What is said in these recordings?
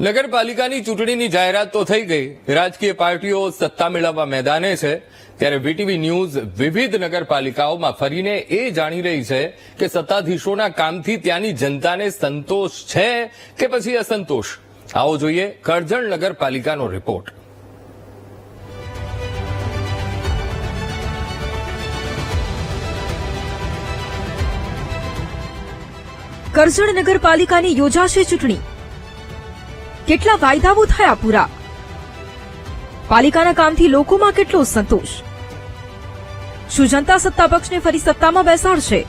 નગરપાલિકાની ચૂંટણીની જાહેરાત તો થઈ ગઈ. રાજકીય પાર્ટીઓ સત્તા મેળવવા મેદાને છે. ત્યારે વીટીવી ન્યૂઝ વિવિધ નગરપાલિકાઓમાં ફરીને એ જાણી રહી છે કે સત્તાધીશોના કામથી ત્યાંની જનતાને સંતોષ છે કે પછી અસંતોષ? આવો જોઈએ કરજણ નગરપાલિકાનો રિપોર્ટ. કરજણ નગરપાલિકાની યોજાશે ચૂંટણી. કેટલા વાયદાઓ થયા પૂરા? પાલિકાના કામથી લોકોમાં કેટલો સંતોષ? શું જનતા સત્તા પક્ષને ફરી સત્તામાં બેસાડશે?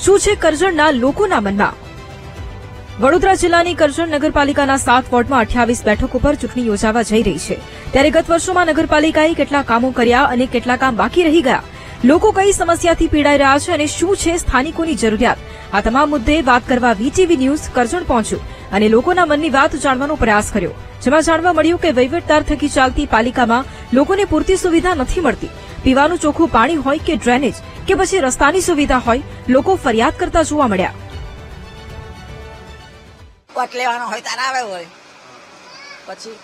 શું છે કરજણના લોકોના મનમાં? વડોદરા જિલ્લાની કરજણ નગરપાલિકાના સાત વોર્ડમાં અઠ્યાવીસ બેઠકો પર ચૂંટણી યોજાવા જઈ રહી છે. ત્યારે ગત વર્ષોમાં નગરપાલિકાએ કેટલા કામો કર્યા અને કેટલા કામ બાકી રહી ગયા? લોકો કઈ સમસ્યાથી પીડાઈ રહ્યા છે અને શું છે સ્થાનિકોની જરૂરિયાત? આ તમામ મુદ્દે વાત કરવા વીટીવી ન્યૂઝ કરજણ પહોંચ્યું અને લોકોના મનની વાત જાણવાનો પ્રયાસ કર્યો. જેમાં જાણવા મળ્યું કે વહીવટદાર થકી ચાલતી પાલિકામાં લોકોને પૂરતી સુવિધા નથી મળતી. પીવાનું ચોખ્ખું પાણી હોય કે ડ્રેનેજ કે પછી રસ્તાની સુવિધા હોય, લોકો ફરિયાદ કરતા જોવા મળ્યા. પછી?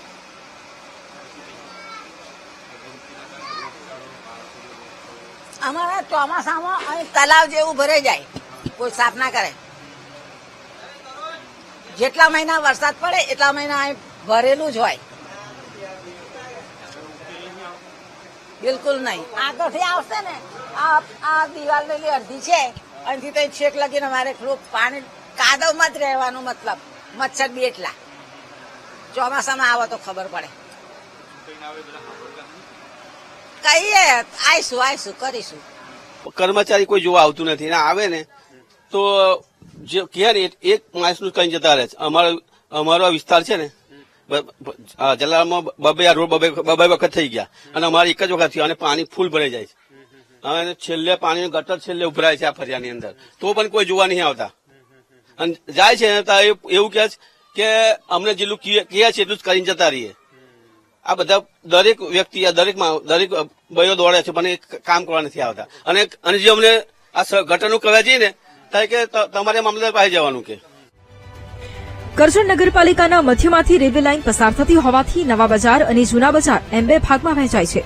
અમારા ચોમાસામાં તલાવ જેવું ભરાઈ જાય. કોઈ સાફ ના કરે. જેટલા મહિના વરસાદ પડે, એટલા મહિના અહીં ભરેલું જ હોય. બિલકુલ નહીં. આગળથી આવશે ને, આ દિવાલની અડધી છે, અહીંથી તો છેક લગીને મારે થોડું પાણી કાદવમાં જ રહેવાનું મતલબ, મચ્છર બી એટલા. ચોમાસામાં આવો તો ખબર પડે. કહીએ આવીશું આવીશું કરીશું. કર્મચારી કોઈ જોવા આવતું નથી. ને, આવે ને. તો જે કહે ને, એક માણસનું કઈ જતા રહે છે. અમારો અમારો વિસ્તાર છે ને જલારામમાં બબે આ રોડ, બબે બબે વખત થઈ ગયા. અને અમારે એક જ વખત થયું, અને પાણી ફૂલ ભરાઈ જાય છે. અને છેલ્લે પાણી ગટર છેલ્લે ઉભરાય છે આ ફરિયાની અંદર. તો પણ કોઈ જોવા નહીં આવતા. અને જાય છે એવું કહે છે કે અમને જેટલું કહે છે એટલું જ કરીને જતા રહીએ. આ બધા દરેક વ્યક્તિ દરેક દરેક ભાઈઓ દોડે છે, પણ એ કામ કરવા નથી આવતા. અને અને જે અમને આ ગટરનું કહેવા જઈએ ને થાય કે તમારે મામલતદાર પાસે જવાનું કે? કરજણ નગરપાલિકાના મધ્યમાંથી રેલવે લાઇન પસાર થતી હોવાથી નવા બજાર અને જૂના બજાર એમ બે ભાગમાં વહેંચાય છે.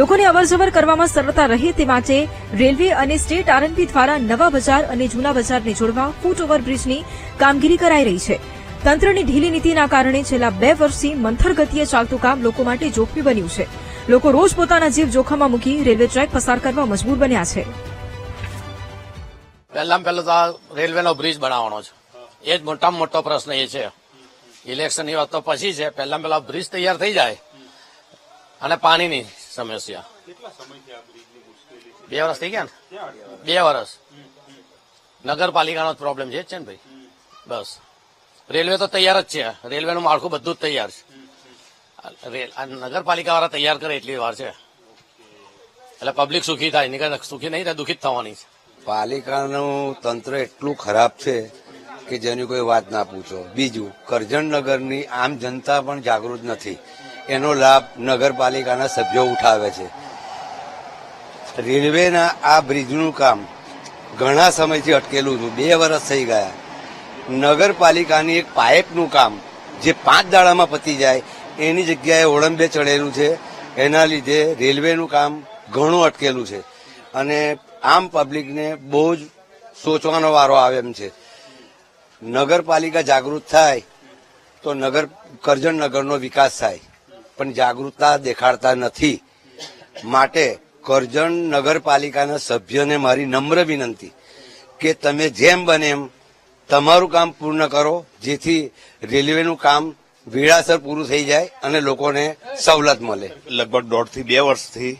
લોકોને અવરજવર કરવામાં સરળતા રહે તે માટે રેલવે અને સ્ટેટ આરએનબી દ્વારા નવા બજાર અને જૂના બજારને જોડવા ફૂટ ઓવરબ્રિજની કામગીરી કરાઈ રહી છે. તંત્રની ઢીલી નીતિના કારણે છેલ્લા બે વર્ષથી મંથર ગતિએ ચાલતું કામ લોકો માટે જોખમી બન્યું છે. લોકો રોજ પોતાના જીવ જોખમમાં મૂકી રેલવે ટ્રેક પસાર કરવા મજબૂર બન્યા છે. પહેલામાં પહેલો તો આ રેલવેનો બ્રિજ બનાવવાનો છે. એ જ મોટામાં મોટો પ્રશ્ન એ છે. ઇલેક્શનની વાત તો પછી છે. પહેલામાં પહેલા બ્રિજ તૈયાર થઈ જાય. અને પાણીની સમસ્યા. બે વર્ષ થઈ ગયા ને? બે વર્ષ નગરપાલિકાનો પ્રોબ્લેમ છે છે ને ભાઈ? બસ. રેલવે તો તૈયાર જ છે. રેલવેનું માળખું બધું જ તૈયાર છે. નગરપાલિકા વાળા તૈયાર કરે એટલી વાર છે. એટલે પબ્લિક સુખી થાય. નહીં સુખી નહીં થાય દુઃખી થવાની છે. પાલિકાનું તંત્ર એટલું ખરાબ છે કે જેની કોઈ વાત ના પૂછો. બીજું કરજણનગરની આમ જનતા પણ જાગૃત નથી. એનો લાભ નગરપાલિકાના સભ્યો ઉઠાવે છે. રેલવેના આ બ્રિજનું કામ ઘણા સમયથી અટકેલું હતું. બે વર્ષ થઈ ગયા. નગરપાલિકાની એક પાઇપનું કામ જે પાંચ દાડામાં પતી જાય, એની જગ્યાએ ઓળંબે ચડેલું છે. એના લીધે રેલવેનું કામ ઘણું અટકેલું છે. અને આમ પબ્લિકને બહુ જ સોચવાનો વારો આવે એમ છે. નગરપાલિકા જાગૃત થાય તો નગર, કરજણ નગરનો વિકાસ થાય, પણ જાગૃતતા દેખાડતા નથી. માટે કરજણ નગરપાલિકાના સભ્યને મારી નમ્ર વિનંતી કે તમે જેમ બને એમ તમારું કામ પૂર્ણ કરો, જેથી રેલવેનું કામ વેળાસર પૂરું થઈ જાય અને લોકોને સવલત મળે. લગભગ દોઢથી બે વર્ષથી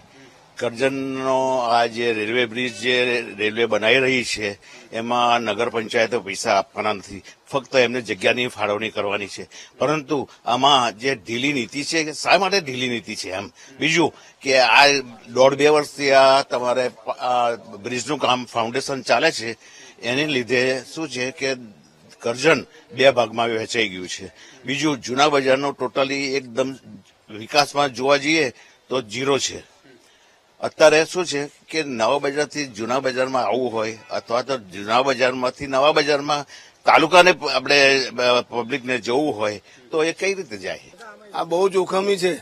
કરજણનો આ જે રેલવે બ્રિજ જે રેલવે બનાવી રહી છે, એમાં નગર પંચાયતો પૈસા આપવાના નથી. ફક્ત એમને જગ્યાની ફાળવણી કરવાની છે. પરંતુ આમાં જે ઢીલી નીતિ છે, શા માટે ઢીલી નીતિ છે એમ? બીજું કે આ દોઢ બે વર્ષથી આ તમારે બ્રિજનું કામ ફાઉન્ડેશન ચાલે છે, એને લીધે શું છે કે કરજણ બે ભાગમાં વહેંચાઈ ગયું છે. બીજું, જૂના બજારનો ટોટલી એકદમ વિકાસમાં જોવા જઈએ તો જીરો છે. અત્યારે શું છે કે નવા બજારથી જૂના બજારમાં આવવું હોય અથવા તો જૂના બજારમાંથી નવા બજારમાં તાલુકાને આપણે પબ્લિકને જવું હોય તો એ કઈ રીતે જાય? આ બહુ જોખમી છે.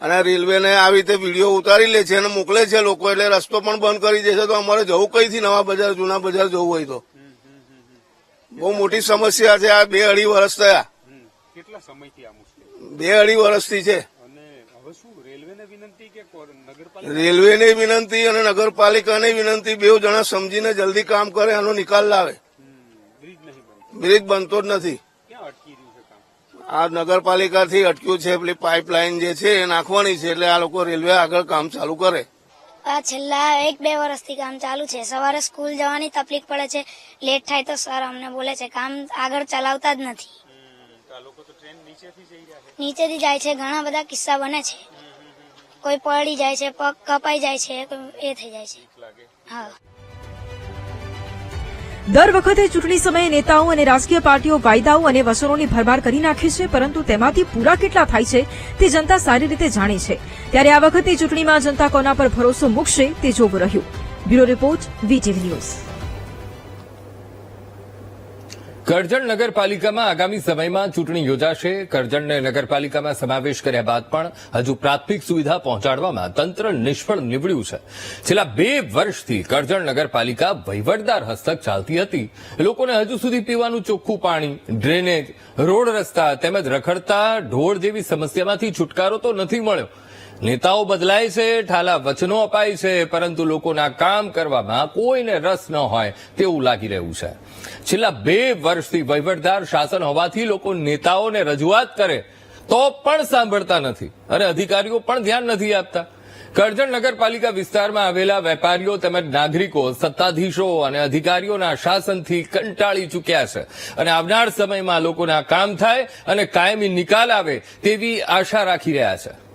અને રેલવેને આવી રીતે વીડિયો ઉતારી લે છે અને મોકલે છે લોકો એટલે રસ્તો પણ બંધ કરી દેશે તો અમારે જવું કઈથી નવા બજાર જૂના બજાર જવું હોય તો? બહુ મોટી સમસ્યા છે. આ બે અઢી વર્ષ થયા. કેટલા સમયથી આ મુશ્કેલી? બે અઢી વર્ષથી છે. રેલવેને વિનંતી કે નગરપાલિકા રેલવેની વિનંતી અને નગરપાલિકાની વિનંતી બે જણા સમજીને જલ્દી કામ કરે આનો નિકાલ લાવે. બ્રિજ બનતો. જ નથી. ક્યાં અટકી રહ્યું આ નગરપાલિકાથી અટક્યું છે પેલી પાઇપલાઇન જે છે એ નાખવાની છે એટલે આ લોકો રેલવે આગળ કામ ચાલુ કરે. આ છેલ્લા એક બે વર્ષથી કામ ચાલુ છે. સવારે સ્કૂલ જવાની તકલીફ પડે છે. લેટ થાય તો સર અમને બોલે છે કામ આગળ ચલાવતા જ નથી. નીચેથી જાય છે. ઘણા બધા કિસ્સા બને છે. કોઈ પડી જાય છે, પગ કપાઈ જાય છે એ થઈ જાય છે. હા. દર વખતે ચૂંટણી સમયે નેતાઓ અને રાજકીય પાર્ટીઓ વાયદાઓ અને વસરોની ભરમાર કરી નાખે છે, પરંતુ તેમાંથી પૂરા કેટલા થાય છે, તે જનતા સારી રીતે જાણે છે. ત્યારે આ વખતની ચૂંટણીમાં જનતા કોના પર ભરોસો મૂકશે, તે જોવું રહ્યું. Bureau report, VTV news. Karjan નગરપાલિકામાં આગામી સમયમાં ચૂંટણી યોજાશે. કરજણને નગરપાલિકામાં સમાવેશ કર્યા બાદ પણ હજુ પ્રાથમિક સુવિધા પહોંચાડવામાં તંત્ર નિષ્ફળ નીવડ્યું છે. છેલ્લા બે વર્ષથી કરજણ નગરપાલિકા વહીવટદાર હસ્તક ચાલતી હતી. લોકોને હજુ સુધી પીવાનું ચોખ્ખું પાણી, ડ્રેનેજ, રોડ રસ્તા તેમજ રખડતા ઢોળ જેવી સમસ્યામાંથી છુટકારો તો નથી મળ્યો. નેતાઓ બદલાય છે, ઠાલા વચનો અપાય છે, પરંતુ લોકોના કામ કરવામાં કોઈને રસ ન હોય તેવું લાગી રહ્યું છે. છેલ્લા બે વર્ષથી વહીવટદાર શાસન હોવાથી લોકો નેતાઓને રજૂઆત કરે તો પણ સાંભળતા નથી અને અધિકારીઓ પણ ધ્યાન નથી આપતા. કરજણ નગરપાલિકા વિસ્તારમાં આવેલા વેપારીઓ તેમજ નાગરિકો સત્તાધીશો અને અધિકારીઓના શાસનથી કંટાળી ચૂક્યા છે અને આવનાર સમયમાં લોકોના કામ થાય અને કાયમી નિકાલ આવે તેવી આશા રાખી રહ્યા છે.